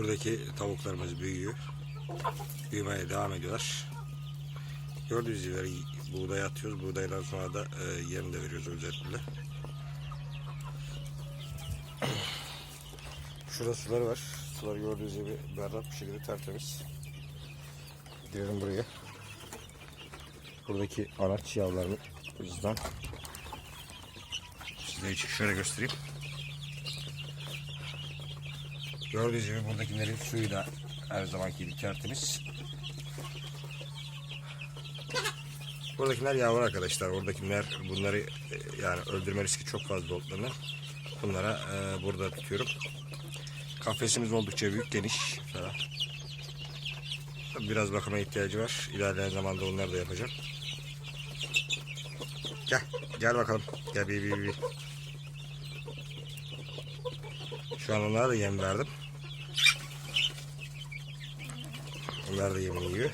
Buradaki tavuklarımız büyüyor. Büyümeye devam ediyorlar. Gördüğünüz gibi buğday atıyoruz. Buğdaydan sonra da e, yem de veriyoruz özellikle. Şurada suları var. Sular gördüğünüz gibi berrak bir şekilde tertemiz. Girelim buraya. Buradaki anaç yavrularını yüzden size şöyle göstereyim. Gördüğünüz gibi buradakilerin suyu da her zamanki gibi tertemiz. Buradakiler yavru arkadaşlar. Oradakiler bunları e, yani öldürme riski çok fazla olduklarından bunlara e, burada tutuyorum. Kafesimiz oldukça büyük, geniş falan. Biraz bakıma ihtiyacı var. İlerleyen zamanda onları da yapacağım. Gel, gel bakalım. Gel bir bir bir. Şu an onlara da yem verdim. Onlar da yemini yiyor.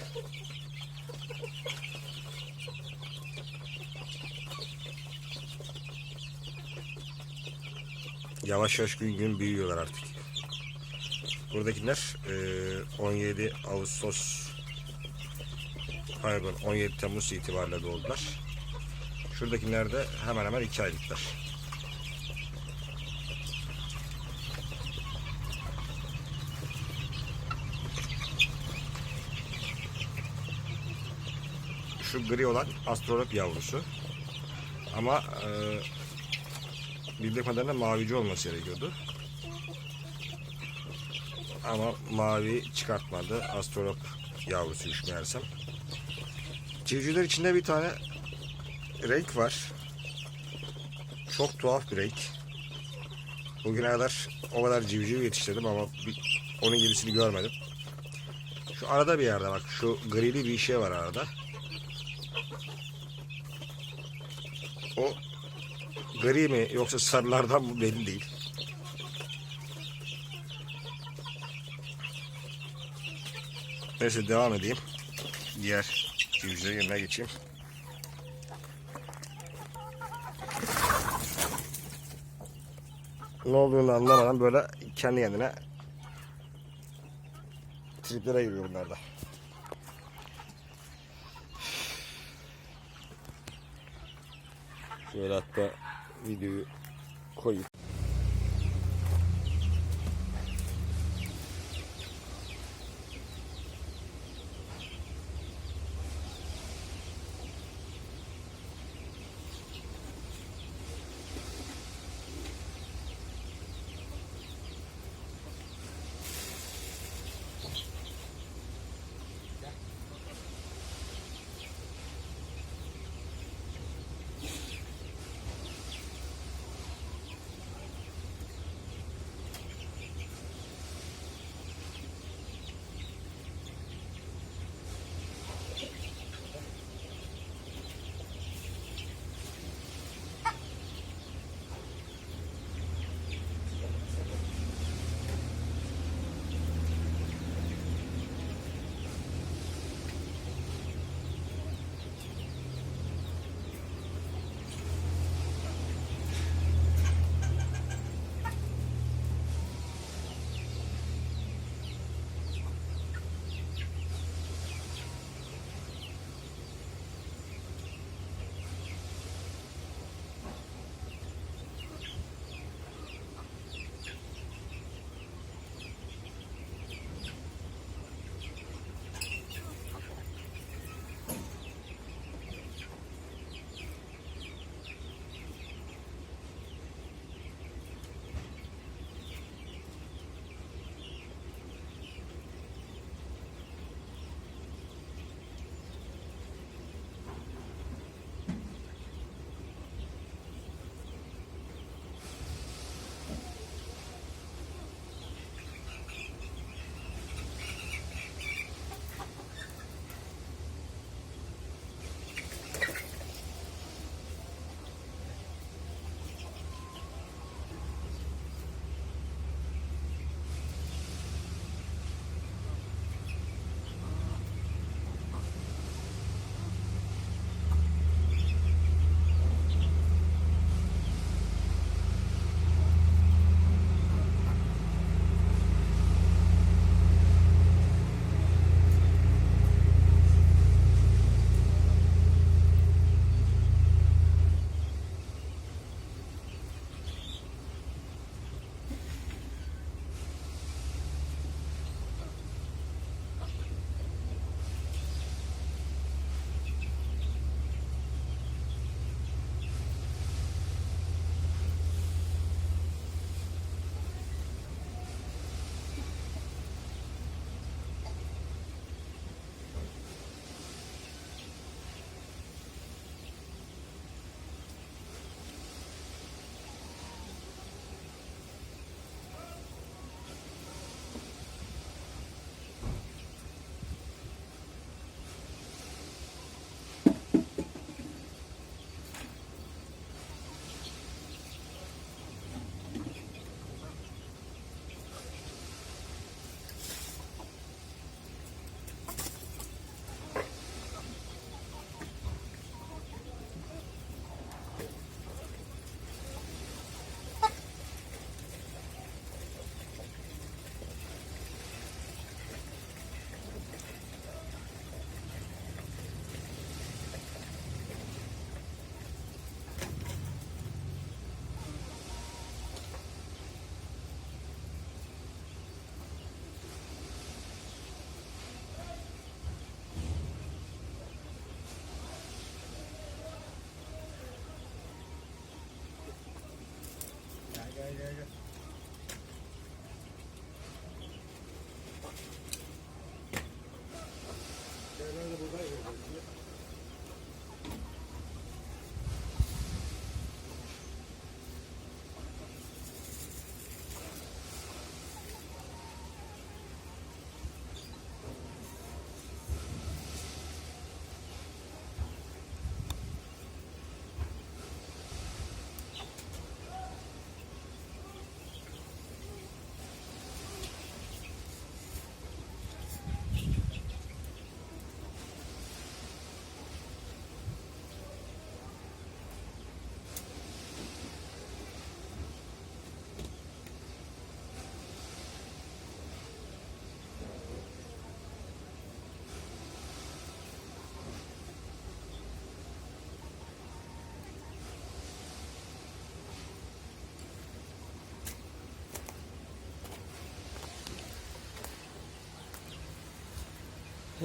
Yavaş yavaş gün gün büyüyorlar artık. Buradakiler e, 17 Ağustos pardon 17 Temmuz itibariyle doğdular. Şuradakiler de hemen hemen 2 aylıklar. Şu gri olan astrolog yavrusu. Ama e, bildiğim kadarıyla mavici olması gerekiyordu. Ama mavi çıkartmadı. Astrolog yavrusuymuş meğersem. Civcivler içinde bir tane renk var. Çok tuhaf bir renk. Bugüne kadar o kadar civciv yetiştirdim ama bir, onun gibisini görmedim. Şu arada bir yerde bak şu grili bir şey var arada. O gri mi yoksa sarılardan mı belli değil. Neyse devam edeyim. Diğer civcivlerin yerine geçeyim. Ne olduğunu anlamadan böyle kendi kendine triplere giriyor bunlar da. Şöyle hatta videoyu koyayım.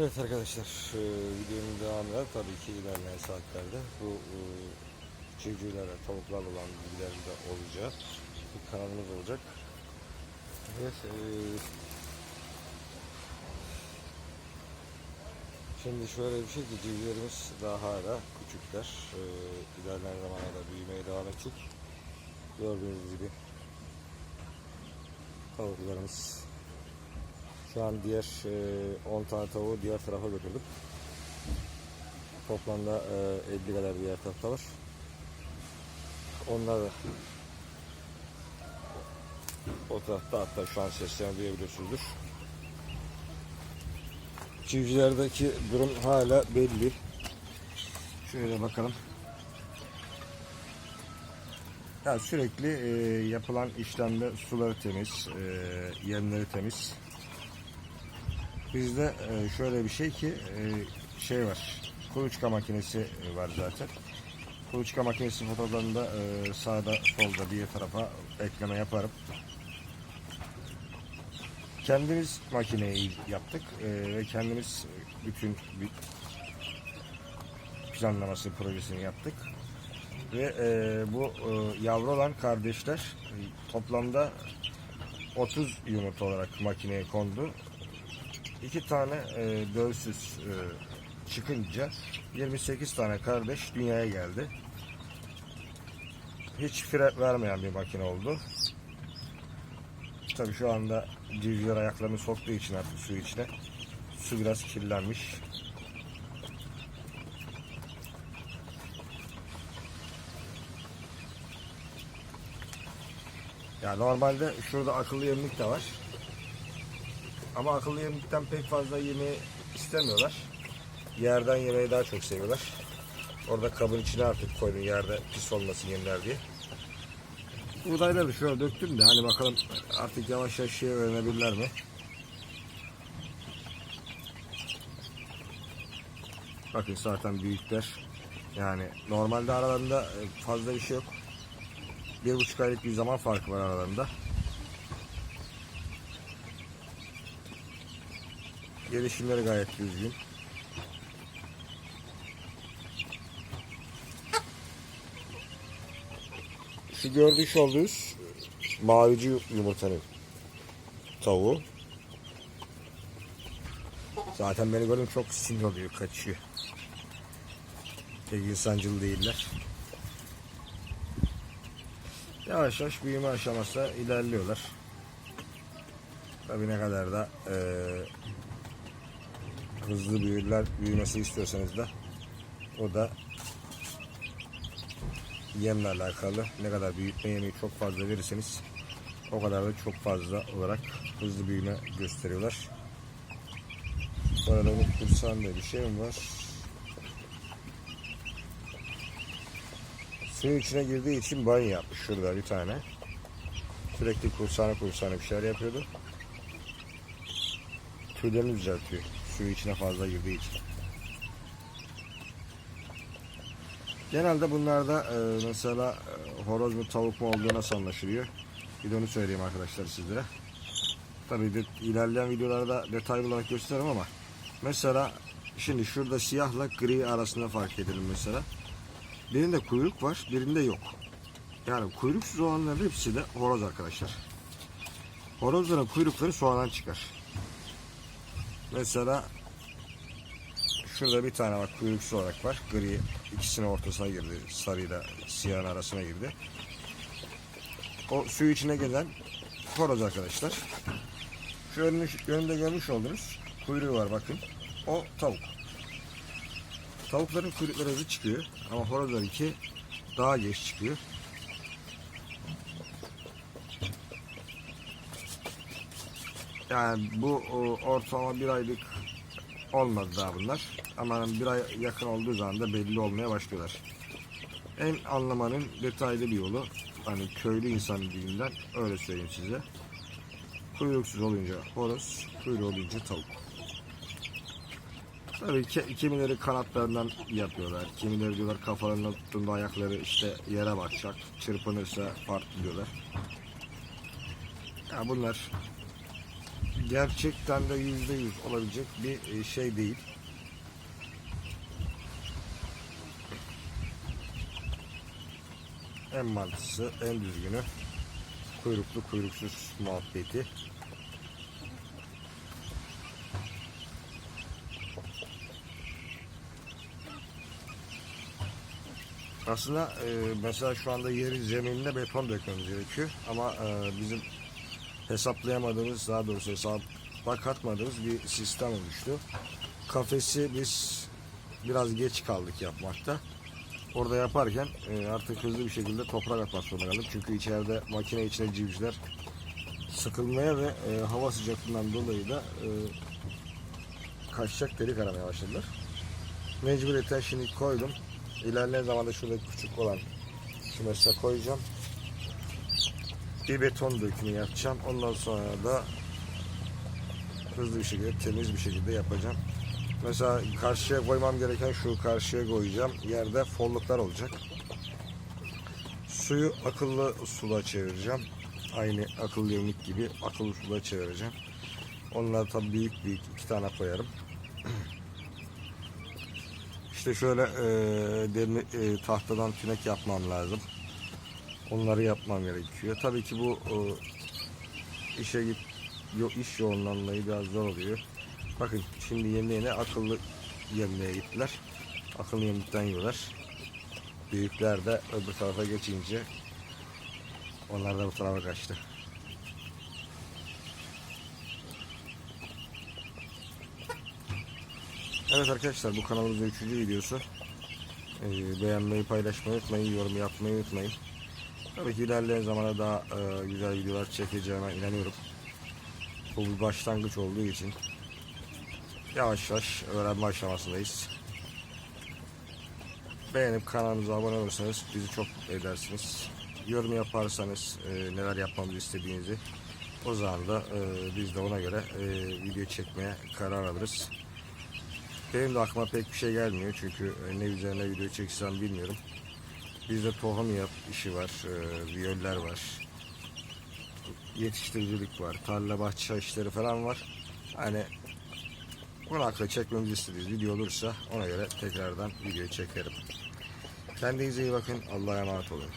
Evet arkadaşlar e, videonun devamında tabii ki ilerleyen saatlerde bu e, civcivlere, tavuklarla olan bilgilerim de olacak. Bir kanalımız olacak. Evet. e, şimdi şöyle bir şey ki civcivlerimiz daha hala küçükler. E, ilerleyen zamanlarda büyümeye devam edecek. Gördüğünüz gibi tavuklarımız şu an diğer e, 10 tane tavuğu diğer tarafa götürdüm. Toplamda e, 50 kadar diğer tarafta var. Onlar da o tarafta hatta şu an seslerini duyabiliyorsunuzdur. Civcivlerdeki durum hala belli. Şöyle bakalım. Ya sürekli e, yapılan işlemde suları temiz, e, yemleri temiz. Bizde e, şöyle bir şey ki e, şey var. Kuluçka makinesi var zaten. Kuluçka makinesi fotoğraflarında e, sağda solda bir tarafa ekleme yaparım. Kendimiz makineyi yaptık e, ve kendimiz bütün planlaması projesini yaptık. Ve e, bu e, yavru olan kardeşler e, toplamda 30 yumurta olarak makineye kondu. İki tane e, dölsüz e, çıkınca 28 tane kardeş dünyaya geldi. Hiç fire vermeyen bir makine oldu. Tabii şu anda civcivler ayaklarını soktuğu için artık su içine su biraz kirlenmiş. Ya normalde şurada akıllı yemlik de var. Ama akıllı yemlikten pek fazla yemeği istemiyorlar. Yerden yemeği daha çok seviyorlar. Orada kabın içine artık koydum yerde pis olmasın yemler diye. Buğdayları da şöyle döktüm de hani bakalım artık yavaş yavaş şeye öğrenebilirler mi? Bakın zaten büyükler. Yani normalde aralarında fazla bir şey yok. Bir buçuk aylık bir zaman farkı var aralarında. Gelişimleri gayet düzgün. Şu gördüğünüz olduğunuz mavici yumurtanın tavuğu. Zaten beni gördüm çok sinir oluyor, kaçıyor. Pek insancıl değiller. Yavaş yavaş büyüme aşamasında ilerliyorlar. Tabii ne kadar da eee hızlı büyürler büyümesi istiyorsanız da o da yemle alakalı. Ne kadar büyütme yemeği çok fazla verirseniz o kadar da çok fazla olarak hızlı büyüme gösteriyorlar. Bu arada Umut Kursağı'nda bir şey mi var? Suyun içine girdiği için banyo yapmış şurada bir tane. Sürekli kursağına kursağına bir şeyler yapıyordu. Tüylerini düzeltiyor. Suyu içine fazla girdiği için. Genelde bunlarda e, mesela e, horoz mu tavuk mu olduğu nasıl anlaşılıyor? Bir de onu söyleyeyim arkadaşlar sizlere. Tabii de, ilerleyen videolarda detaylı olarak gösteririm ama mesela şimdi şurada siyahla gri arasında fark edelim mesela. Birinde kuyruk var, birinde yok. Yani kuyruksuz olanların hepsi de horoz arkadaşlar. Horozların kuyrukları soğandan çıkar. Mesela şurada bir tane bak kuyruksuz olarak var. Gri ikisinin ortasına girdi. Sarıyla siyahın arasına girdi. O suyu içine gelen horoz arkadaşlar. Şu önünü, önünde görmüş olduğunuz kuyruğu var bakın. O tavuk. Tavukların kuyrukları hızlı çıkıyor. Ama horozlarınki daha geç çıkıyor. Yani bu ortalama bir aylık olmadı daha bunlar. Ama bir ay yakın olduğu zaman da belli olmaya başlıyorlar. En anlamanın detaylı bir yolu hani köylü insan dilinden öyle söyleyeyim size. Kuyruksuz olunca horoz, kuyruğu olunca tavuk. Tabii ki kimileri kanatlarından yapıyorlar. Kimileri diyorlar kafalarına tuttuğunda ayakları işte yere bakacak. Çırpınırsa farklı diyorlar. Ya bunlar gerçekten de yüzde yüz olabilecek bir e, şey değil. En mantıklısı, en düzgünü kuyruklu kuyruksuz muhabbeti. Aslında e, mesela şu anda yeri zeminine beton dökmemiz gerekiyor ama e, bizim hesaplayamadığımız daha doğrusu hesaba katmadığımız bir sistem oluştu. Kafesi biz biraz geç kaldık yapmakta. Orada yaparken e, artık hızlı bir şekilde toprak atmak zorunda kaldık. Çünkü içeride makine içine civcivler sıkılmaya ve e, hava sıcaklığından dolayı da e, kaçacak delik aramaya başladılar. Mecburiyetten şimdi koydum. İlerleyen zamanda şurada küçük olan şu mesela koyacağım. Bir beton dökümü yapacağım. Ondan sonra da hızlı bir şekilde temiz bir şekilde yapacağım. Mesela karşıya koymam gereken şu karşıya koyacağım. Yerde folluklar olacak. Suyu akıllı suda çevireceğim. Aynı akıllı yemlik gibi akıllı suda çevireceğim. Onları tabii büyük büyük iki tane koyarım. İşte şöyle e, demir, e, tahtadan tünek yapmam lazım. Onları yapmam gerekiyor. Tabii ki bu e, işe git iş yoğunluğundan dolayı biraz zor oluyor. Bakın şimdi yeni akıllı yemliğe gittiler. Akıllı yemlikten yiyorlar. Büyükler de öbür tarafa geçince onlar da bu tarafa kaçtı. Evet arkadaşlar bu kanalımızın 3. videosu. Ee, beğenmeyi, paylaşmayı unutmayın, yorum yapmayı unutmayın. Tabii ki ilerleyen zamana daha e, güzel videolar çekeceğime inanıyorum. Bu bir başlangıç olduğu için yavaş yavaş öğrenme aşamasındayız. Beğenip kanalımıza abone olursanız bizi çok mutlu edersiniz. Yorum yaparsanız e, neler yapmamızı istediğinizi o zaman da e, biz de ona göre e, video çekmeye karar alırız. Benim de aklıma pek bir şey gelmiyor çünkü e, ne üzerine video çeksem bilmiyorum. Bizde tohum yap işi var, e, viyoller var, yetiştiricilik var, tarla bahçe işleri falan var. Hani bunu akla çekmemizi istediğiniz video olursa ona göre tekrardan video çekerim. Kendinize iyi bakın. Allah'a emanet olun.